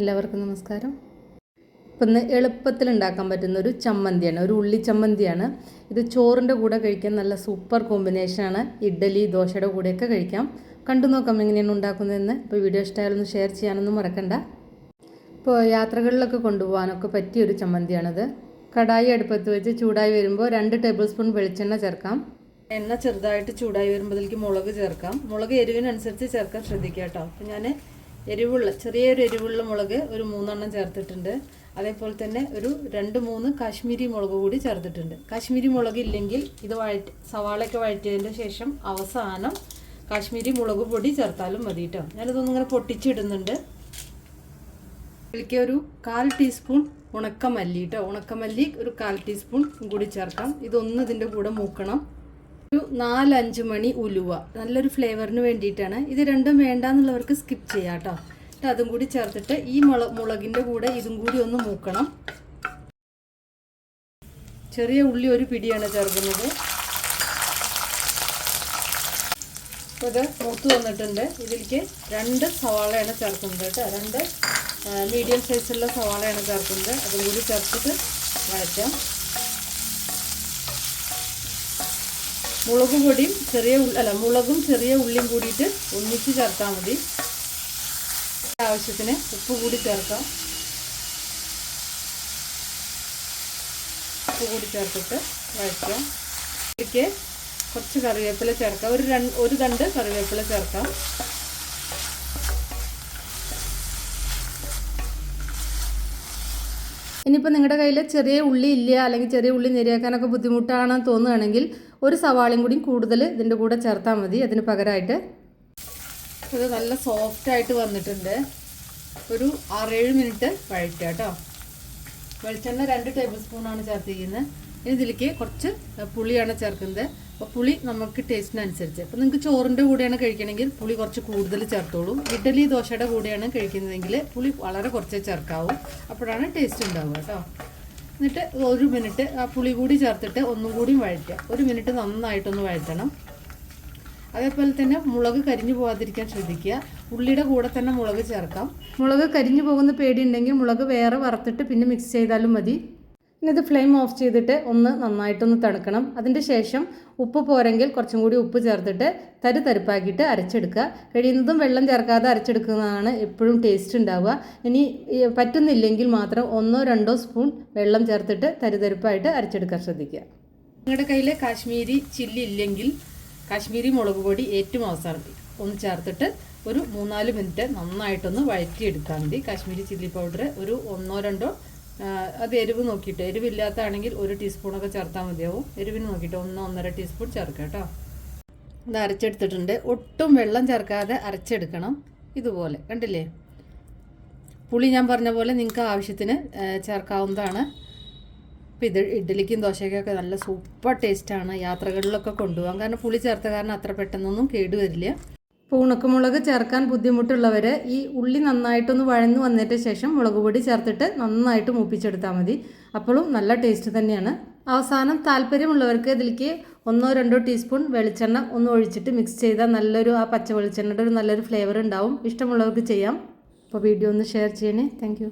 എല്ലാവർക്കും നമസ്കാരം. ഇപ്പം ഇന്ന് എളുപ്പത്തിൽ ഉണ്ടാക്കാൻ പറ്റുന്ന ഒരു ചമ്മന്തിയാണ് ഒരു ഉള്ളി ചമ്മന്തിയാണ്. ഇത് ചോറിന്റെ കൂടെ കഴിക്കാൻ നല്ല സൂപ്പർ കോമ്പിനേഷനാണ് ഇഡ്ഡലി ദോശയുടെ കൂടെയൊക്കെ കഴിക്കാം. കണ്ടു നോക്കാം എങ്ങനെയാണ് ഉണ്ടാക്കുന്നതെന്ന്. ഇപ്പോൾ വീഡിയോ ഇഷ്ടമായാലൊന്ന് ഷെയർ ചെയ്യാനൊന്നും മറക്കണ്ട. ഇപ്പോൾ യാത്രകളിലൊക്കെ കൊണ്ടുപോകാനൊക്കെ പറ്റിയ ഒരു ചമ്മന്തിയാണിത്. കടായി അടുപ്പത്ത് വെച്ച് ചൂടായി വരുമ്പോൾ രണ്ട് ടേബിൾ സ്പൂൺ വെളിച്ചെണ്ണ ചേർക്കാം. എണ്ണ ചെറുതായിട്ട് ചൂടായി വരുമ്പോഴത്തേക്ക് മുളക് ചേർക്കാം. മുളക് എരിവിനനുസരിച്ച് ചേർക്കാൻ ശ്രദ്ധിക്കാം കേട്ടോ. അപ്പം ഞാൻ എരിവുള്ള ചെറിയൊരു എരിവുള്ള മുളക് ഒരു മൂന്നെണ്ണം ചേർത്തിട്ടുണ്ട്. അതേപോലെ തന്നെ ഒരു രണ്ട് മൂന്ന് കാശ്മീരി മുളക് കൂടി ചേർത്തിട്ടുണ്ട്. കാശ്മീരി മുളക് ഇല്ലെങ്കിൽ ഇത് വഴറ്റി സവാളയൊക്കെ വഴറ്റിയതിന്റെ ശേഷം അവസാനം കാശ്മീരി മുളക് പൊടി ചേർത്താലും മതി കേട്ടോ ഞാനിതൊന്നും ഇങ്ങനെ പൊട്ടിച്ചിടുന്നുണ്ട്. ഇതിലേക്ക് ഒരു കാൽ ടീസ്പൂൺ ഉണക്കമല്ലി കേട്ടോ ഉണക്കമല്ലി ഒരു കാൽ ടീസ്പൂൺ കൂടി ചേർക്കാം. ഇതൊന്ന് ഇതിന്റെ കൂടെ മൂക്കണം. ഒരു നാലഞ്ച് മണി ഉലുവ. നല്ലൊരു ഫ്ലേവറിന് വേണ്ടിയിട്ടാണ്. ഇത് രണ്ടും വേണ്ടാന്നുള്ളവർക്ക് സ്കിപ്പ് ചെയ്യാം കേട്ടോ. എന്നിട്ട് അതും കൂടി ചേർത്തിട്ട് ഈ മുള മുളകിന്റെ കൂടെ ഇതും കൂടി ഒന്ന് മൂക്കണം. ചെറിയ ഉള്ളി ഒരു പിടിയാണ് ചേർക്കുന്നത്. ഇത് മൂത്ത് വന്നിട്ടുണ്ട്. ഇതിലേക്ക് രണ്ട് സവാളയാണ് ചേർക്കുന്നത് കേട്ടോ. രണ്ട് മീഡിയം സൈസുള്ള സവാളയാണ് ചേർക്കുന്നത്. അതും കൂടി ചേർത്തിട്ട് വഴറ്റാം. മുളക് പൊടിയും ചെറിയ അല്ല മുളകും ചെറിയ ഉള്ളിയും കൂടിയിട്ട് ഒന്നിച്ച് ചേർത്താൽ മതി. ആവശ്യത്തിന് ഉപ്പ് കൂടി ചേർക്കാം. ഉപ്പ് കൂടി ചേർത്തിട്ട് വഴറ്റാം. ഇതിലേക്ക് കുറച്ച് കറിവേപ്പില ചേർക്കാം. ഒരു രണ്ട് ഒരു തണ്ട് കറിവേപ്പില ചേർക്കാം. ഇനിയിപ്പോൾ നിങ്ങളുടെ കയ്യിൽ ചെറിയ ഉള്ളി ഇല്ല അല്ലെങ്കിൽ ചെറിയ ഉള്ളി നിരയാക്കാനൊക്കെ ബുദ്ധിമുട്ടാണെന്ന് തോന്നുകയാണെങ്കിൽ ഒരു സവാളയും കൂടി കൂടുതൽ ഇതിന്റെ കൂടെ ചേർത്താൽ മതി. അതിന് പകരമായിട്ട് ഇത് നല്ല സോഫ്റ്റ് ആയിട്ട് വന്നിട്ടുണ്ട്. ഒരു ആറേഴ് മിനിറ്റ് വഴറ്റുക കേട്ടോ. വെളിച്ചെണ്ണ രണ്ട് ടേബിൾ സ്പൂണാണ് ചേർത്തിരിക്കുന്നത് ഇതിലേക്ക് കുറച്ച് പുളിയാണ് ചേർക്കുന്നത്. അപ്പോൾ പുളി നമുക്ക് ടേസ്റ്റിനനുസരിച്ച് അപ്പോൾ നിങ്ങൾക്ക് ചോറിന്റെ കൂടെയാണ് കഴിക്കണമെങ്കിൽ പുളി കുറച്ച് കൂടുതൽ ചേർത്തോളൂ. ഇഡ്ഡലി ദോശയുടെ കൂടെയാണ് കഴിക്കുന്നതെങ്കിൽ പുളി വളരെ കുറച്ച് ചേർക്കാവും. അപ്പോഴാണ് ടേസ്റ്റ് ഉണ്ടാവുക കേട്ടോ. എന്നിട്ട് ഒരു മിനിറ്റ് ആ പുളി കൂടി ചേർത്തിട്ട് ഒന്നും കൂടി വഴറ്റുക. ഒരു മിനിറ്റ് നന്നായിട്ടൊന്ന് വഴറ്റണം. അതേപോലെ തന്നെ മുളക് കരിഞ്ഞു പോകാതിരിക്കാൻ ശ്രദ്ധിക്കുക. ഉള്ളിയുടെ കൂടെ തന്നെ മുളക് ചേർക്കാം. മുളക് കരിഞ്ഞു പോകുന്ന പേടിയുണ്ടെങ്കിൽ മുളക് വേറെ വറുത്തിട്ട് പിന്നെ മിക്സ് ചെയ്താലും മതി. ഇനി ഇത് ഫ്ലെയിം ഓഫ് ചെയ്തിട്ട് ഒന്ന് നന്നായിട്ടൊന്ന് തണുക്കണം. അതിന്റെ ശേഷം ഉപ്പ് പോരെങ്കിൽ കുറച്ചും കൂടി ഉപ്പ് ചേർത്തിട്ട് തരി തരിപ്പാക്കിയിട്ട് അരച്ചെടുക്കുക. കഴിയുന്നതും വെള്ളം ചേർക്കാതെ അരച്ചെടുക്കുന്നതാണ് എപ്പോഴും ടേസ്റ്റ് ഉണ്ടാവുക. ഇനി പറ്റുന്നില്ലെങ്കിൽ മാത്രം ഒന്നോ രണ്ടോ സ്പൂൺ വെള്ളം ചേർത്തിട്ട് തരിതരിപ്പായിട്ട് അരച്ചെടുക്കാൻ ശ്രദ്ധിക്കുക. നിങ്ങളുടെ കയ്യിൽ കാശ്മീരി ചില്ലി ഇല്ലെങ്കിൽ കാശ്മീരി മുളക് പൊടി ഏറ്റവും അവസാനം ഒന്ന് ചേർത്തിട്ട് ഒരു മൂന്നാൽ മിനിറ്റ് നന്നായിട്ടൊന്ന് വഴറ്റിയെടുത്താൽ മതി. കാശ്മീരി ചില്ലി പൗഡർ ഒരു ഒന്നോ രണ്ടോ അത് എരിവ് നോക്കിയിട്ട് എരിവില്ലാത്തതാണെങ്കിൽ ഒരു ടീസ്പൂണൊക്കെ ചേർത്താൽ മതിയാവും. എരിവിന് നോക്കിയിട്ട് ഒന്ന് ഒന്നര ടീസ്പൂൺ ചേർക്കുക കേട്ടോ. ഇത് അരച്ചെടുത്തിട്ടുണ്ട്. ഒട്ടും വെള്ളം ചേർക്കാതെ അരച്ചെടുക്കണം. ഇതുപോലെ കണ്ടില്ലേ? പുളി ഞാൻ പറഞ്ഞ പോലെ നിങ്ങൾക്ക് ആവശ്യത്തിന് ചേർക്കാവുന്നതാണ്. അപ്പോൾ ഇത് ഇഡ്ഡലിക്കും ദോശയ്ക്കൊക്കെ നല്ല സൂപ്പർ ടേസ്റ്റാണ് യാത്രകളിലൊക്കെ കൊണ്ടുപോകാം കാരണം പുളി ചേർത്ത കാരണം അത്ര പെട്ടെന്നൊന്നും കേടുവരില്ല. ഇപ്പോൾ ഉണക്കമുളക് ചേർക്കാൻ ബുദ്ധിമുട്ടുള്ളവർ ഈ ഉള്ളി നന്നായിട്ടൊന്ന് വഴന്ന് വന്നതിന്റെ ശേഷം മുളക് പൊടി ചേർത്തിട്ട് നന്നായിട്ട് മൂപ്പിച്ചെടുത്താൽ മതി. അപ്പോഴും നല്ല ടേസ്റ്റ് തന്നെയാണ്. അവസാനം താല്പര്യമുള്ളവർക്ക് ഇതിലേക്ക് ഒന്നോ രണ്ടോ ടീസ്പൂൺ വെളിച്ചെണ്ണ ഒന്ന് ഒഴിച്ചിട്ട് മിക്സ് ചെയ്താൽ നല്ലൊരു ആ പച്ച വെളിച്ചെണ്ണയുടെ ഒരു നല്ലൊരു ഫ്ലേവർ ഉണ്ടാവും. ഇഷ്ടമുള്ളവർക്ക് ചെയ്യാം. അപ്പോൾ വീഡിയോ ഒന്ന് ഷെയർ ചെയ്യണേ. താങ്ക്